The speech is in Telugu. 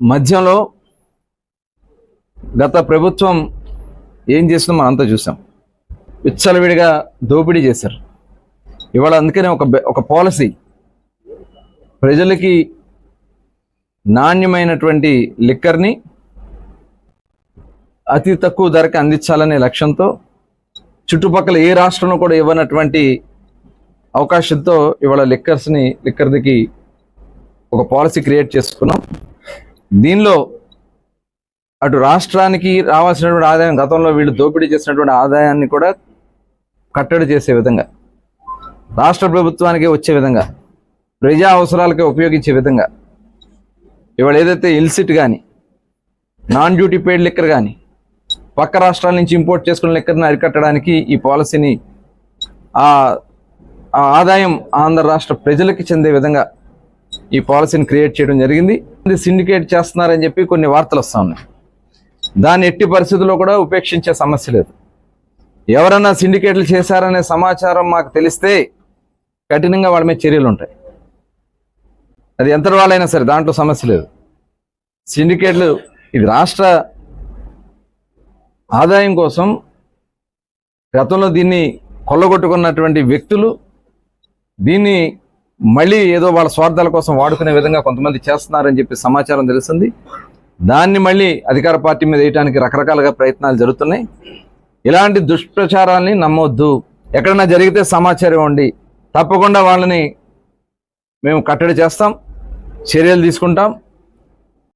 మధ్యలో గత ప్రభుత్వం ఏం చేసిందో మనం అంతా చూసాం. విచ్చలవిడిగా దోపిడీ చేశారు. ఇవాళ అందుకనే ఒక ఒక పాలసీ ప్రజలకి నాణ్యమైనటువంటి లిక్కర్ని అతి తక్కువ ధరకి అందించాలనే లక్ష్యంతో చుట్టుపక్కల ఏ రాష్ట్రంలో కూడా ఇవ్వనటువంటి అవకాశంతో ఇవాళ లిక్కర్స్ని లిక్కర్దికి ఒక పాలసీ క్రియేట్ చేసుకున్నాం. దీనిలో అటు రాష్ట్రానికి రావాల్సినటువంటి ఆదాయం గతంలో వీళ్ళు దోపిడీ చేసినటువంటి ఆదాయాన్ని కూడా కట్టడి చేసే విధంగా రాష్ట్ర ప్రభుత్వానికి వచ్చే విధంగా ప్రజా అవసరాలకి ఉపయోగించే విధంగా ఇవాళ ఏదైతే ఇల్సిట్ కానీ నాన్ డ్యూటీ పెయిడ్ లిక్కర్ కానీ పక్క రాష్ట్రాల నుంచి ఇంపోర్ట్ చేసుకున్న లిక్కర్ని అరికట్టడానికి ఈ పాలసీని ఆ ఆ ఆదాయం ఆంధ్ర రాష్ట్ర ప్రజలకి చెందే విధంగా ఈ పాలసీని క్రియేట్ చేయడం జరిగింది. ఇది సిండికేట్ చేస్తున్నారని చెప్పి కొన్ని వార్తలు వస్తూ ఉన్నాయి. దాన్ని ఎట్టి పరిస్థితుల్లో కూడా ఉపేక్షించే సమస్య లేదు. ఎవరన్నా సిండికేట్లు చేశారనే సమాచారం మాకు తెలిస్తే కఠినంగా వాళ్ళ మీద చర్యలు ఉంటాయి. అది ఎంత వాళ్ళైనా సరే దాంట్లో సమస్య లేదు. సిండికేట్లు ఇది రాష్ట్ర ఆదాయం కోసం గతంలో దీన్ని కొల్లగొట్టుకున్నటువంటి వ్యక్తులు దీన్ని మళ్ళీ ఏదో వాళ్ళ స్వార్థాల కోసం వాడుకునే విధంగా కొంతమంది చేస్తున్నారని చెప్పి సమాచారం తెలిసింది దాన్ని మళ్ళీ అధికార పార్టీ మీద వేయడానికి రకరకాలుగా ప్రయత్నాలు జరుగుతున్నాయి. ఇలాంటి దుష్ప్రచారాన్ని నమ్మొద్దు. ఎక్కడైనా జరిగితే సమాచారం ఇవ్వండి. తప్పకుండా వాళ్ళని మేము కట్టడి చేస్తాం. చర్యలు తీసుకుంటాం.